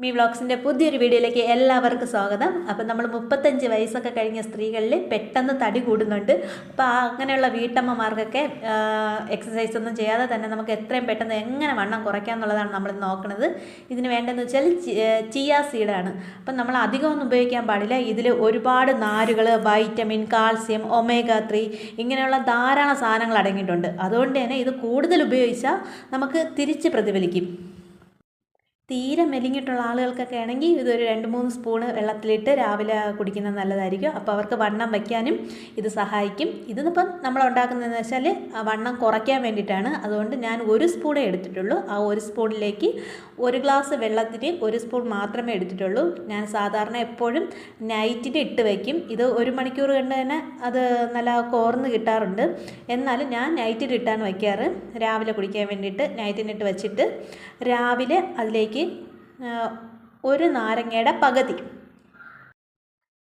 Me വ്ളോഗ്സിന്റെ പുതിയൊരു വീഡിയോയിലേക്ക് എല്ലാവർക്കും സ്വാഗതം. അപ്പം നമ്മൾ മുപ്പത്തഞ്ച് വയസ്സൊക്കെ കഴിഞ്ഞ സ്ത്രീകളിൽ പെട്ടെന്ന് തടി കൂടുന്നുണ്ട്. അപ്പോൾ അങ്ങനെയുള്ള വീട്ടമ്മമാർക്കൊക്കെ എക്സസൈസ് ഒന്നും ചെയ്യാതെ തന്നെ നമുക്ക് എത്രയും പെട്ടെന്ന് എങ്ങനെ വണ്ണം കുറയ്ക്കാം എന്നുള്ളതാണ് നമ്മൾ നോക്കുന്നത്. ഇതിന് വേണ്ടതെന്ന് വെച്ചാൽ ചിയ സീഡാണ് അപ്പം നമ്മൾ അധികമൊന്നും ഉപയോഗിക്കാൻ പാടില്ല. ഇതിൽ ഒരുപാട് നാരുകൾ വൈറ്റമിൻ കാൽസ്യം ഒമേഗ ത്രീ ഇങ്ങനെയുള്ള ധാരാളം സാധനങ്ങൾ അടങ്ങിയിട്ടുണ്ട്. അതുകൊണ്ട് തന്നെ ഇത് കൂടുതൽ ഉപയോഗിച്ചാൽ നമുക്ക് തിരിച്ച് പ്രതിഫലിക്കും. തീരെ മെലിഞ്ഞിട്ടുള്ള ആളുകൾക്കൊക്കെ ആണെങ്കിൽ ഇതൊരു രണ്ട് മൂന്ന് സ്പൂണ് വെള്ളത്തിലിട്ട് രാവിലെ കുടിക്കുന്നത് നല്ലതായിരിക്കും. അപ്പോൾ അവർക്ക് വണ്ണം വയ്ക്കാനും ഇത് സഹായിക്കും. ഇതിപ്പം നമ്മൾ ഉണ്ടാക്കുന്നതെന്ന് വെച്ചാൽ വണ്ണം കുറയ്ക്കാൻ വേണ്ടിയിട്ടാണ്. അതുകൊണ്ട് ഞാൻ ഒരു സ്പൂണേ എടുത്തിട്ടുള്ളൂ. ആ ഒരു സ്പൂണിലേക്ക് ഒരു ഗ്ലാസ് വെള്ളത്തിന് ഒരു സ്പൂൺ മാത്രമേ എടുത്തിട്ടുള്ളൂ. ഞാൻ സാധാരണ എപ്പോഴും നൈറ്റിന് ഇട്ട് വയ്ക്കും. ഇത് ഒരു മണിക്കൂർ കണ്ട് തന്നെ അത് നല്ല കോർന്ന് കിട്ടാറുണ്ട്. എന്നാലും ഞാൻ നൈറ്റിൽ ഇട്ടാണ് വയ്ക്കാറ്. രാവിലെ കുടിക്കാൻ വേണ്ടിയിട്ട് നൈറ്റിനിട്ട് വെച്ചിട്ട് രാവിലെ അതിലേക്ക് ഒരു നാരങ്ങയുടെ പകുതി.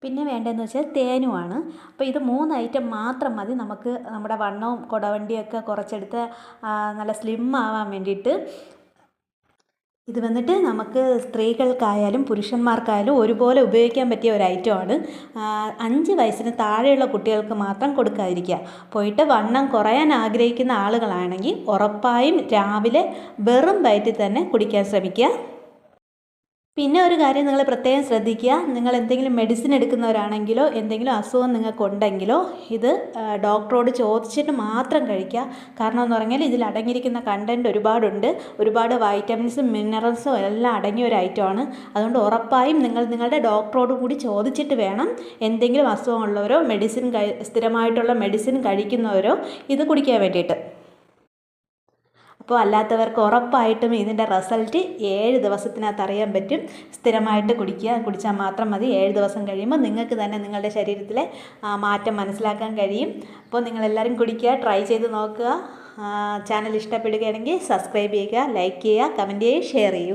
പിന്നെ വേണ്ടതെന്ന് വെച്ചാൽ തേനുമാണ്. അപ്പോൾ ഇത് മൂന്ന് ഐറ്റം മാത്രം മതി. നമുക്ക് നമ്മുടെ വണ്ണവും കുടവണ്ടിയൊക്കെ കുറച്ചെടുത്ത് നല്ല സ്ലിം ആവാൻ വേണ്ടിയിട്ട്. ഇത് വന്നിട്ട് നമുക്ക് സ്ത്രീകൾക്കായാലും പുരുഷന്മാർക്കായാലും ഒരുപോലെ ഉപയോഗിക്കാൻ പറ്റിയ ഒരു ഐറ്റമാണ്. അഞ്ച് വയസ്സിന് താഴെയുള്ള കുട്ടികൾക്ക് മാത്രം കൊടുക്കാതിരിക്കുക. പോയിട്ട് വണ്ണം കുറയാൻ ആഗ്രഹിക്കുന്ന ആളുകളാണെങ്കിൽ ഉറപ്പായും രാവിലെ വെറും വയറ്റിൽ തന്നെ കുടിക്കാൻ ശ്രമിക്കുക. പിന്നെ ഒരു കാര്യം നിങ്ങൾ പ്രത്യേകം ശ്രദ്ധിക്കുക. നിങ്ങൾ എന്തെങ്കിലും മെഡിസിൻ എടുക്കുന്നവരാണെങ്കിലോ എന്തെങ്കിലും അസുഖം നിങ്ങൾക്കുണ്ടെങ്കിലോ ഇത് ഡോക്ടറോട് ചോദിച്ചിട്ട് മാത്രം കഴിക്കുക. കാരണം എന്ന് പറഞ്ഞാൽ ഇതിൽ അടങ്ങിയിരിക്കുന്ന കണ്ടന്റ് ഒരുപാടുണ്ട്. ഒരുപാട് വൈറ്റമിൻസും മിനറൽസും എല്ലാം അടങ്ങിയ ഒരു ഐറ്റമാണ് അതുകൊണ്ട് ഉറപ്പായും നിങ്ങൾ നിങ്ങളുടെ ഡോക്ടറോട് കൂടി ചോദിച്ചിട്ട് വേണം എന്തെങ്കിലും അസുഖമുള്ളവരോ മെഡിസിൻ സ്ഥിരമായിട്ടുള്ള മെഡിസിൻ കഴിക്കുന്നവരോ ഇത് കുടിക്കാൻ വേണ്ടിയിട്ട്. അപ്പോൾ അല്ലാത്തവർക്ക് ഉറപ്പായിട്ടും ഇതിന്റെ റിസൾട്ട് ഏഴ് ദിവസത്തിനകത്ത് അറിയാൻ പറ്റും. സ്ഥിരമായിട്ട് കുടിക്കുക കുടിച്ചാൽ മാത്രം മതി. ഏഴ് ദിവസം കഴിയുമ്പോൾ നിങ്ങൾക്ക് തന്നെ നിങ്ങളുടെ ശരീരത്തിലെ മാറ്റം മനസ്സിലാക്കാൻ കഴിയും. അപ്പോൾ നിങ്ങളെല്ലാവരും കുടിക്കുക ട്രൈ ചെയ്ത് നോക്കുക. ചാനൽ ഇഷ്ടപ്പെടുകയാണെങ്കിൽ സബ്സ്ക്രൈബ് ചെയ്യുക ലൈക്ക് ചെയ്യുക കമന്റ് ചെയ്യുക ഷെയർ ചെയ്യൂ